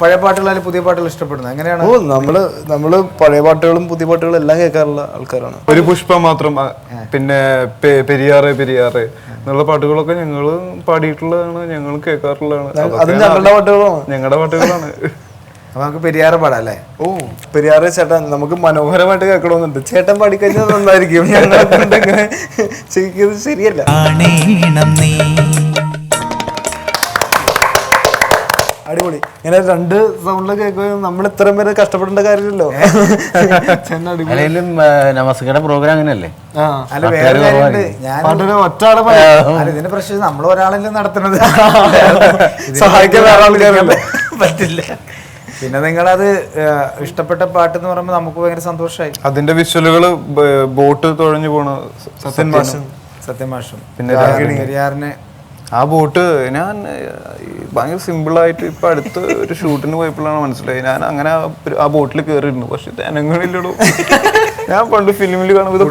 പഴയ പാട്ടുകളും പുതിയ പാട്ടുകൾ ഇഷ്ടപ്പെടുന്നത്. എങ്ങനെയാണ്? ഓ നമ്മൾ നമ്മൾ പഴയ പാട്ടുകളും പുതിയ പാട്ടുകളും എല്ലാം കേൾക്കാറുള്ള ആൾക്കാരാണ്. ഒരു പുഷ്പം മാത്രം പിന്നെ പെരിയാറ് പെരിയാറ് എന്നുള്ള പാട്ടുകളൊക്കെ ഞങ്ങൾ പാടിയിട്ടുള്ളതാണ് ഞങ്ങൾ കേൾക്കാറുള്ളതാണ്. അത് ഞങ്ങളുടെ പാട്ടുകളാണ്. ഞങ്ങളുടെ പാട്ടുകളാണ്. അപ്പൊ നമുക്ക് പെരിയാറ് പാടാം അല്ലേ ഓ പെരിയാറ് ചേട്ടൻ നമുക്ക് മനോഹരമായിട്ട് കേൾക്കണമെന്നുണ്ട്. ചേട്ടൻ പാടിക്കഴിഞ്ഞാൽ നന്നായിരിക്കും. ഞങ്ങളെ ശരിയല്ല. അടിപൊളി. ഇങ്ങനെ രണ്ട് സൗണ്ടിൽ കേൾക്കുമ്പോൾ നമ്മൾ ഇത്രയും പേര് കഷ്ടപ്പെടേണ്ട കാര്യമില്ലല്ലോ. നമസ്കാര അല്ലെങ്കിലും നമസ്കാരം പ്രോഗ്രാം അങ്ങനെയല്ലേ? ആ. അല്ല വേറെ കാര്യമുണ്ട് ഞാൻ ഒറ്റ ഇതിന്റെ പ്രശ്നം നമ്മൾ ഒരാളല്ലേ നടത്തുന്നത്. സഹായിക്കാൻ വേറെ ആൾക്കാരുണ്ട്. പറ്റില്ല. പിന്നെ നിങ്ങളത് അത് ഇഷ്ടപ്പെട്ട പാട്ട് എന്ന് പറയുമ്പോൾ നമുക്ക് ഭയങ്കര സന്തോഷമായി അതിന്റെ വിഷ്വലുകൾ ബോട്ട് തുഴഞ്ഞു പോണ സ- സത്യൻ മാഷും. പിന്നെ പെരിയാറിനെ ആ ബോട്ട് ഞാൻ ഭയങ്കര സിമ്പിളായിട്ട് ഇപ്പൊ അടുത്ത് ഒരു ഷൂട്ടിന് പോയപ്പോഴാണ് മനസ്സിലായി ഞാൻ അങ്ങനെ ആ ബോട്ടിൽ കയറിയിരുന്നു പക്ഷെ ജനങ്ങളില്ലടോ. ഞാൻ പണ്ട് ഫിലിമിൽ കാണുമ്പോൾ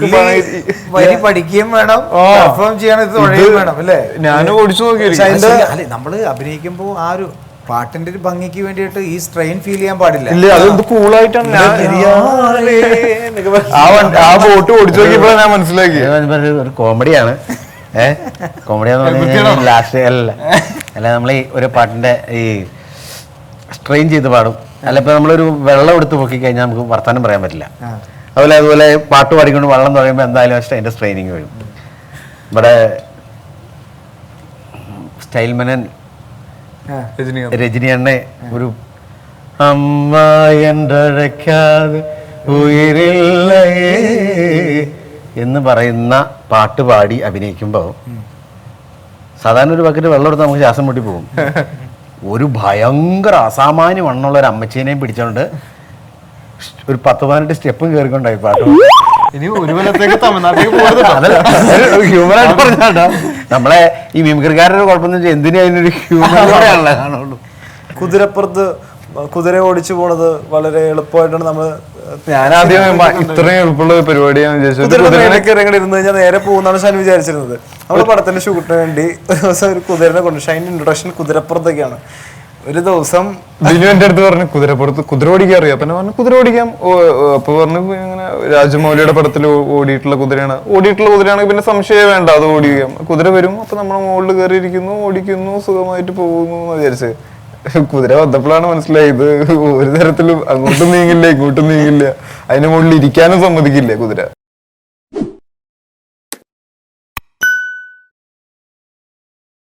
പഠിക്കുകയും വേണം പെർഫോം ചെയ്യണം ഇത് വേണം അല്ലേ? ഞാൻ ഓടിച്ചു അല്ല നമ്മൾ അഭിനയിക്കുമ്പോ ആ ഒരു പാട്ടിന്റെ ഒരു ഭംഗിക്ക് വേണ്ടിയിട്ട് ഈ സ്ട്രെയിൻ ഫീൽ ചെയ്യാൻ പാടില്ല. ഇല്ല അത് കൂളായിട്ടാണ് ആ ബോട്ട് ഓടിച്ചു നോക്കിയപ്പോഴാണ് ഞാൻ മനസ്സിലാക്കി ഒരു- കോമഡിയാണ് കോമഡി എന്ന് പറഞ്ഞു കഴിഞ്ഞാൽ ലാസ്റ്റ് അല്ല. അല്ല നമ്മൾ ഈ ഒരു പാട്ടിന്റെ ഈ സ്ട്രെയിൻ ചെയ്ത് പാടും. അല്ല ഇപ്പൊ നമ്മളൊരു വെള്ളം എടുത്ത് പൊക്കി കഴിഞ്ഞാൽ നമുക്ക് വർത്താനം പറയാൻ പറ്റില്ല. അതുപോലെ അതുപോലെ പാട്ട് പാടിക്കൊണ്ട് വെള്ളം തുടങ്ങുമ്പോൾ എന്തായാലും അതിന്റെ സ്ട്രെയിനിങ് വരും. ഇവിടെ സ്റ്റൈൽമനൻ. രജനി അണ്ണെ ഒരു അമ്മ എന്തഴക്കാതെ ഉയരില്ലയേ എന്ന് പറയുന്ന പാട്ട് പാടി അഭിനയിക്കുമ്പോൾ സാധാരണ ഒരു ബക്കറ്റ് വെള്ളം എടുത്ത് നമുക്ക് ശ്വാസം മുട്ടി പോകും. ഒരു ഭയങ്കര അസാമാന്യ വണ്ണമുള്ള ഒരു അമ്മച്ചീനെയും പിടിച്ചോണ്ട് ഒരു പത്ത് പതിനെട്ട് സ്റ്റെപ്പും കയറിക്കൊണ്ടായി പാട്ട് ഇനി ഒരു കൊല്ലത്തേക്ക് തമിഴ്നാട്ടിലേക്ക് പോകുന്നത് ഹ്യൂമറായിട്ട് പറഞ്ഞാട്ടോ നമ്മളെ ഈ മിമിക്രിക്കാരുടെ കുഴപ്പമൊന്നും വെച്ചാൽ എന്തിനും അതിനൊരു ഹ്യൂമറാണല്ലോ കാണുള്ളൂ കുതിരപ്പുറത്ത് കുതിര ഓടിച്ചു പോണത് വളരെ എളുപ്പമായിട്ടാണ് നമ്മൾ ഞാൻ ആദ്യം ഇത്രയും എളുപ്പമുള്ള പരിപാടി വിചാരിച്ചത് ഇരുന്ന് കഴിഞ്ഞാൽ നേരെ പോകുന്നതാണ് ഞാൻ വിചാരിച്ചിരുന്നത്. നമ്മുടെ പടത്തിന്റെ ഷൂട്ടിന് വേണ്ടി ഒരു ദിവസം ഒരു കുതിരനെ കൊണ്ട് ഷൈൻ ഇൻട്രൊഡക്ഷൻ കുതിരപ്പുറത്തൊക്കെയാണ് ഒരു ദിവസം ബിനു എന്റെ അടുത്ത് പറഞ്ഞു കുതിരപ്പുറത്ത് കുതിര ഓടിക്കാൻ അറിയാം? അപ്പൊ പറഞ്ഞു കുതിര ഓടിക്കാം. അപ്പൊ പറഞ്ഞു ഇങ്ങനെ രാജമൗലിയുടെ പടത്തിൽ ഓടിയിട്ടുള്ള കുതിരയാണ്. ഓടിയിട്ടുള്ള കുതിരയാണെങ്കിൽ പിന്നെ സംശയം വേണ്ട അത് ഓടിക്കാം. കുതിര വരും അപ്പൊ നമ്മുടെ മുകളിൽ കയറിയിരിക്കുന്നു ഓടിക്കുന്നു സുഖമായിട്ട് പോകുന്നു എന്ന് വിചാരിച്ച്. കുതിര വന്നപ്പോഴാണ് മനസ്സിലായത്. ഒരു തരത്തിലും അങ്ങോട്ടും നീങ്ങില്ല ഇങ്ങോട്ടും നീങ്ങില്ല. അതിന് മുകളിൽ ഇരിക്കാനും സമ്മതിക്കില്ല കുതിര.